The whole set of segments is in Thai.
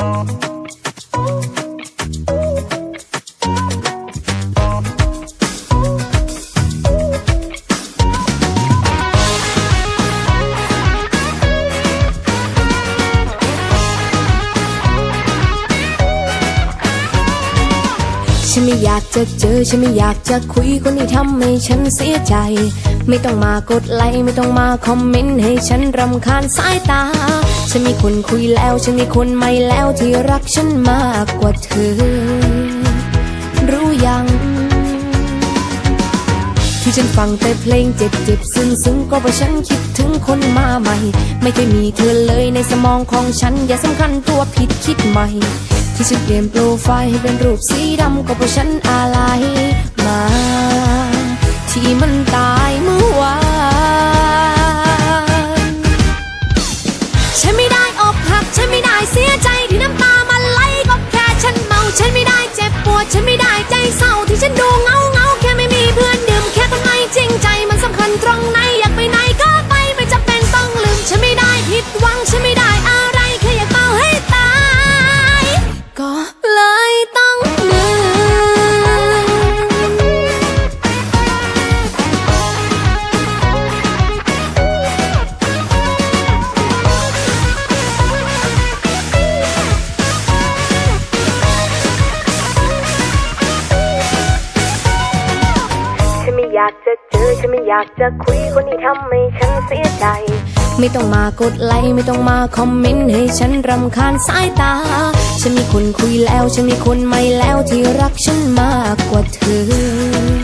ฉันไม่อยากจะเจอ ฉันไม่อยากจะคุยคนที่ทำให้ฉันเสียใจ ไม่ต้องมากดไลค์ ไม่ต้องมาคอมเมนต์ให้ฉันรำคาญสายตา ฉันมีคนคุยแล้ว ฉันมีคนใหม่แล้วที่รักฉันมากกว่าเธอ รู้ยัง ที่ฉันฟังแต่เพลงเจ็บเจ็บซึ้งซึ้งก็เพราะฉันคิดถึงคนมาใหม่ ไม่เคยมีเธอเลยในสมองของฉัน อย่าสำคัญตัวผิดคิดใหม่ ที่ฉันเปลี่ยนโปรไฟล์ให้เป็นรูปสีดำก็เพราะฉันอะไรมา ที่มันตา ฉันไม่ได้ใจเศร้าที่ฉันดูเงาเงาแค่ไม่มีเพื่อนดื่มแค่ทำไมจริงใจมันสำคัญตรงไหนอยากไปไหนก็ไปไม่จำเป็นต้องลืมฉันไม่ได้ผิดหวังฉันไม่ากจะคุยคนที่ทำให้ฉันเสียใจ ไม่ต้องมากดไลค์ไม่ต้องมาคอมเมนต์ให้ฉันรำคาญสายตา ฉันมีคนคุยแล้ว ฉันมีคนใหม่แล้วที่รักฉันมากกว่าเธอ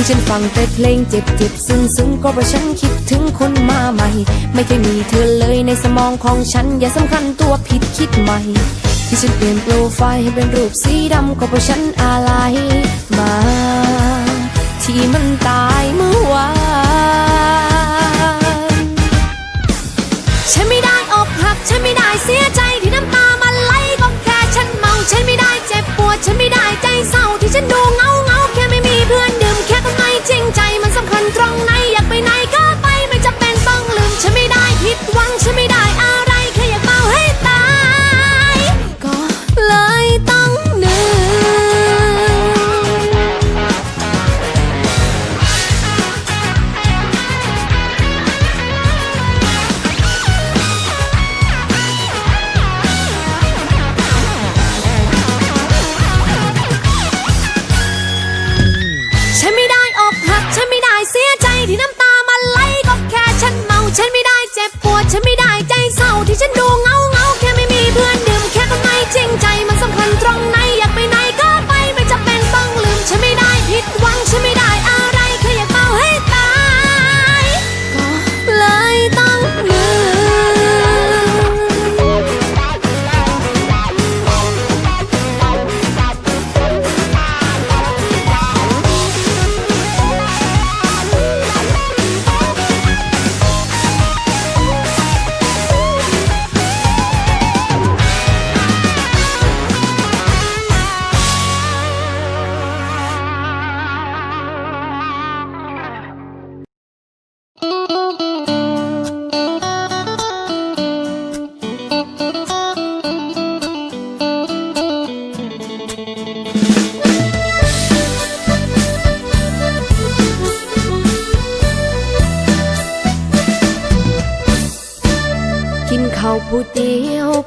ที่ฉันฟังแต่เพลงเจ็บเจ็บซึ้งซึ้งก็เพราะฉันคิดถึงคนมาใหม่ ไม่เคยมีเธอเลยในสมองของฉัน อย่าสำคัญตัวผิดคิดใหม่ ที่ฉันเปลี่ยนโปรไฟล์ให้เป็นรูปสีดำก็เพราะฉันอะไรมา ที่มันตายเมื่อวานฉันไม่ได้อกหักฉันไม่ได้เสียใจ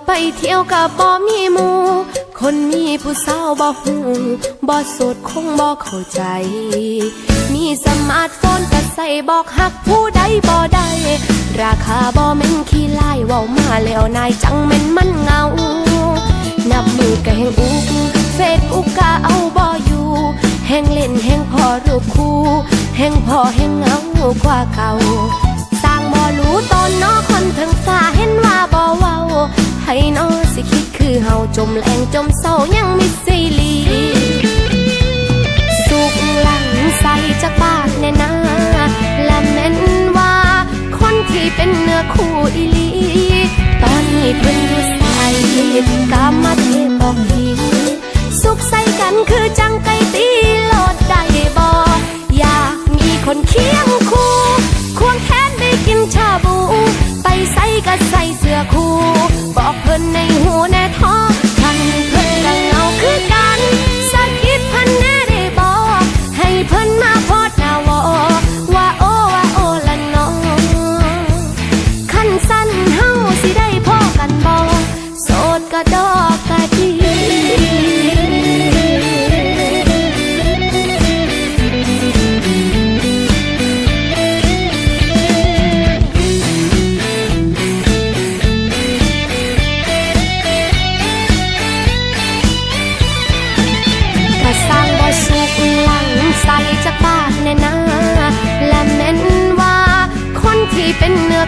ไปเที่ยวกับบ่มีหมู่คนมีผู้สาวบ่หูบ่โสดคงบ่เข้าใจ มีสมาร์ทโฟนก็ใส่บอกหักผู้ใดบ่ได้ราคาบ่แม่นขี้ไล่เว้ามาแล้วนายจังแม่นมันเงา นับมือก็แห่งอุกเฟซบุ๊กก็เอาบ่อยู่แห่งเล่นแห่งพอรูปคู่แห่งพอแห่งเงากว่าเก่า สร้างบ่รู้ตนนอคนทั้งฟ้าเห็นว่าบ่เว้า ให้นอสิคิดคือเฮาจมแรงจมเศร้ายังมิดซีลีสุกหลังใส่จากปากแน่นาและแม่นว่าคนที่เป็นเนื้อคู่อีลี ตอนนี้เพิ่นอยู่ใส่กามาเทบอกทีสุขใส่กันคือจังไก่ตีโลดได้บ่อยากมีคนเคียงคู่ควงแขนได้กินชาบู ไปใส่ก็เป็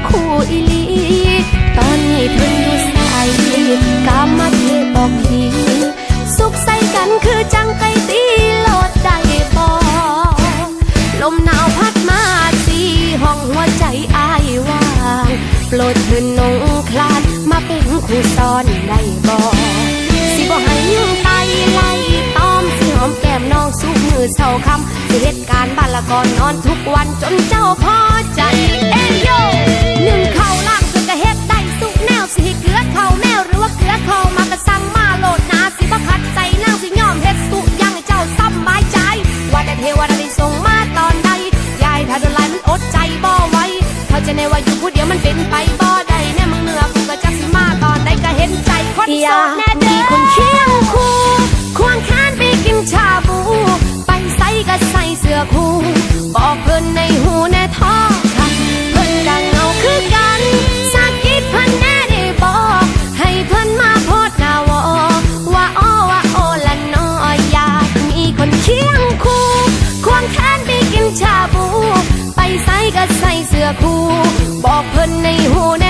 คู่อีลี ตอนนี้เพิ่นอยู่ใส่กามาเทบอกทีสุขใส่กันคือจังไก่ตีโลดได้บ่ลมหนาวพัดมาสีห้องหัวใจอายว่างโปรดเถินนงคลานมาเป็นคู่ซ้อนได้บ่สิบ่ให้ยุ่งไตไล่ อมสิหอมแก้มน้องสุกมือเศร้าคำสิเหตุการณ์บ้านละก่อนนอนทุกวันจนเจ้าพอใจเอ้ยโยหนึ่งเขา ก็ใส่เสื้อคู่ บอกเพิ่นในหูน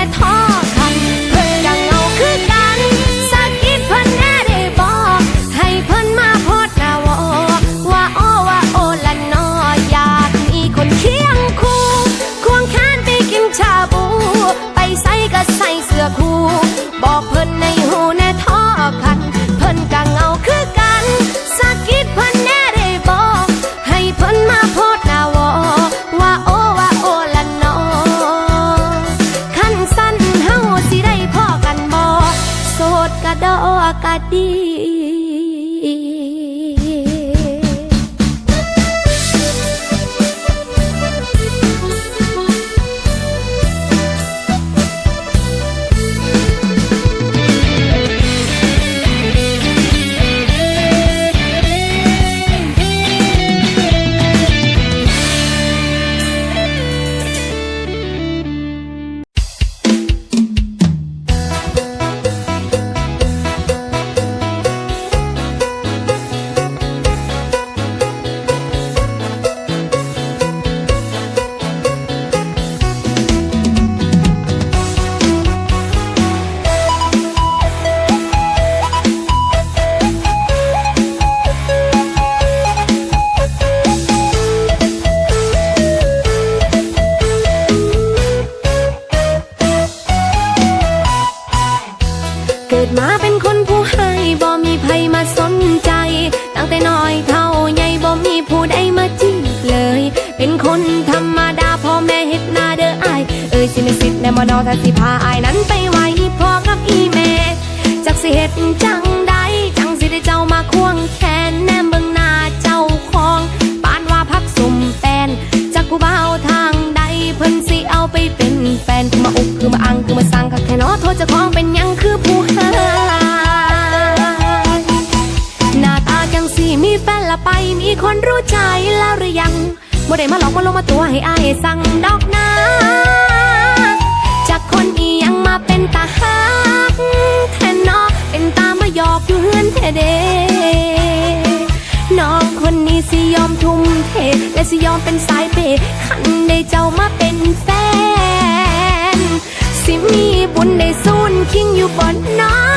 ดกระดอกะดี นอถ้าสิพาอายนั้นไปไว้พอกับอีแม่จักสิเฮ็ดจังใดจังสิได้เจ้ามาควงแขนแนมเบิ่งหน้าเจ้าของปานว่าพักสมแฟนจากผู้บ่าวทางใดเพิ่นสิเอาไปเป็นแฟนคือมาอุกคือมาอังคือมาสั่งกับแค่นอโทษเจ้าของเป็นยังคือผู้หาหน้าตาจังสีมีแฟนละไปมีคนรู้ใจแล้วหรือยังบ่ได้มาหลอกมาลงมาตัวให้อายสั่งดอกนะ เฮือนแท้เดน้องคนนี้สิยอมทุ่มเท และสิยอมเป็นสายเปขันได้เจ้ามาเป็นแฟน สิมีบุญได้ซูนคิงอยู่บนน้อง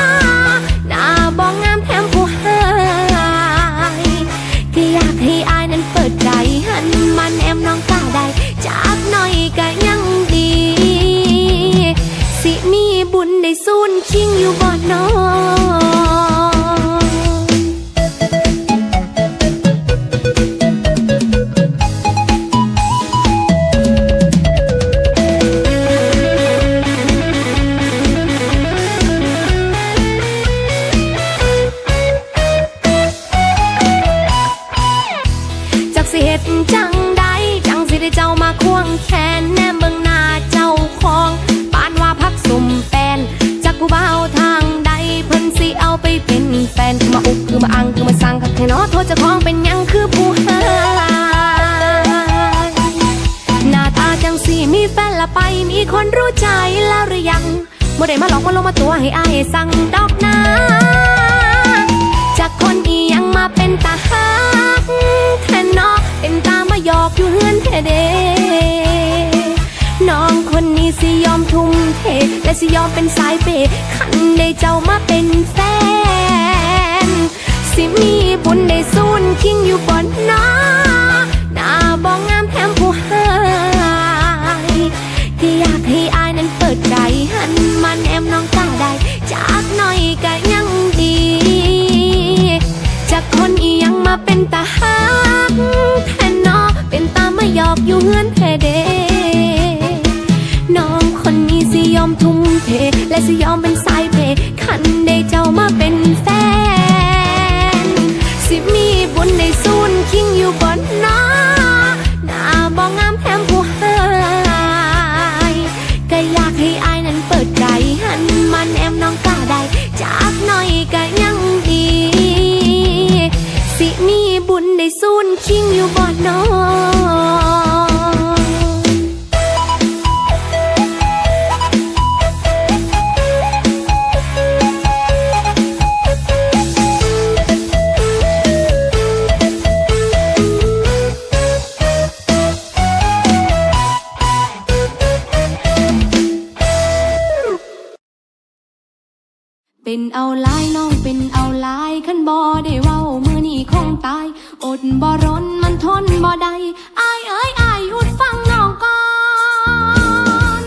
ษจะคล้องเป็นยังคือผู้หายหน้าตาจังสีมีแฟนละไป มีคนรู้ใจแล้วหรือยังบ่ได้มาหลอกมาลงมาตัวให้อายสั่งดอกนาจากคนอียังมาเป็นตาหักแทนนอกเป็นตามาหยอกอยู่เฮือนเทเดน้องคนนี้สิยอมทุ่มเท และสิยอมเป็นสายเปขันได้เจ้ามาเป็นแฟน สิมีบุญได้สูนคิงอยู่บนน้อหน้าบ้องงามแถมผู้หายที่อยากให้อายนั้นเปิดใจหันมันแอมน้องก้าได้จากหน่อยก็ยังดี จากคนอียังมาเป็นตาหักแทนนอเป็นตามาหยอกอยู่เฮือนเพเดน้องคนนี้สิยอมทุ่มเทและสิยอมเป็นสาย เป็นเอาลายน้องเป็นเอาลายขันบอได้เว้ามื่อนี่คงตาย อดบ่ร้นมันทนบ่ได้อายเอ้ยอายหุดฟังน้องก่อน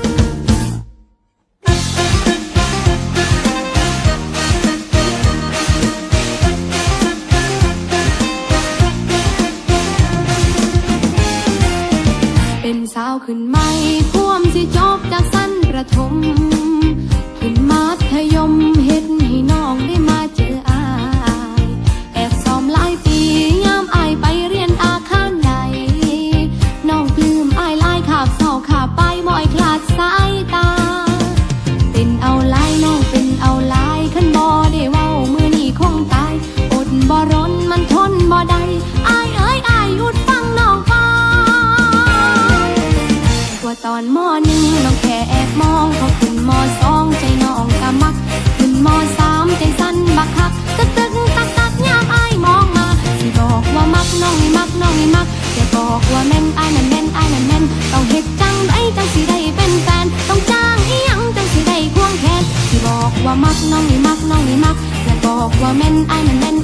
เป็นสาวขึ้นใหม่พ่วมสิจบจากสั้นประถม ป็นมัธยมเห็นให้น้องได้มาเจอ woman, I'm a man.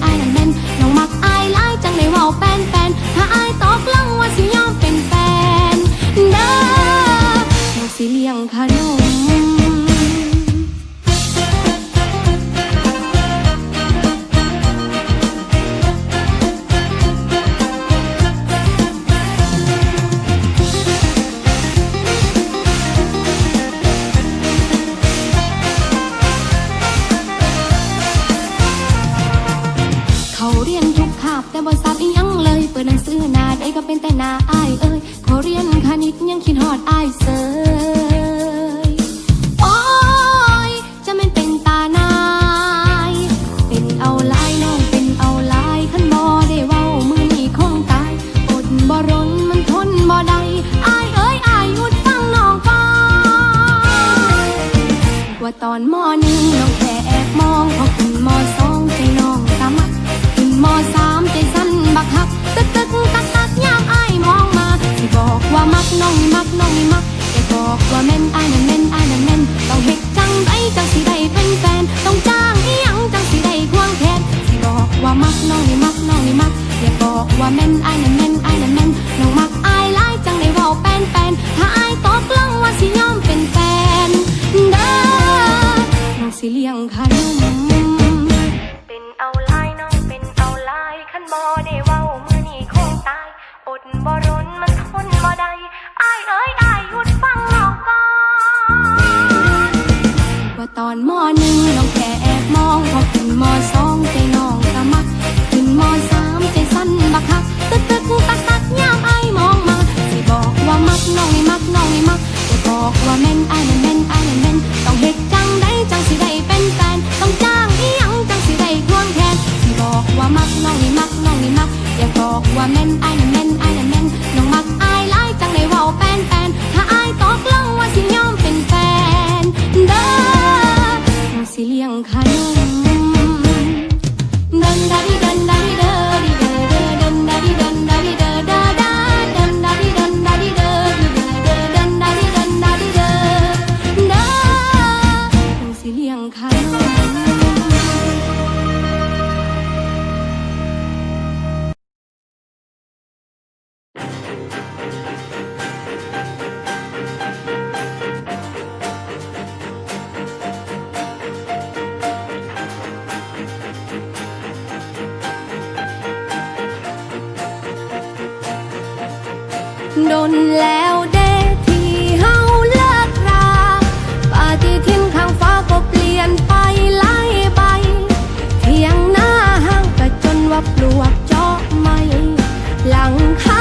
嗯好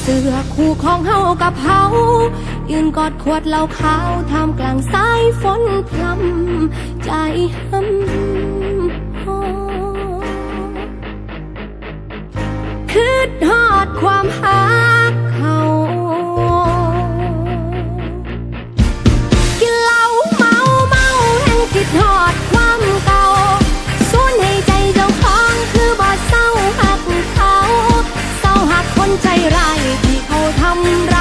เสือคู่ของเฮากับเฮายืนกอดขวดเหล้าขาวทำกลางสายฝนพรำใจห้ำคืดทอดความหักเขากินเหล้าเมาเมาแห่งคิดทอดความเก่าสวนให้ใจเจ้าของคือบอดเศร้าหักเขาเศร้าหักคนใจราย I'm.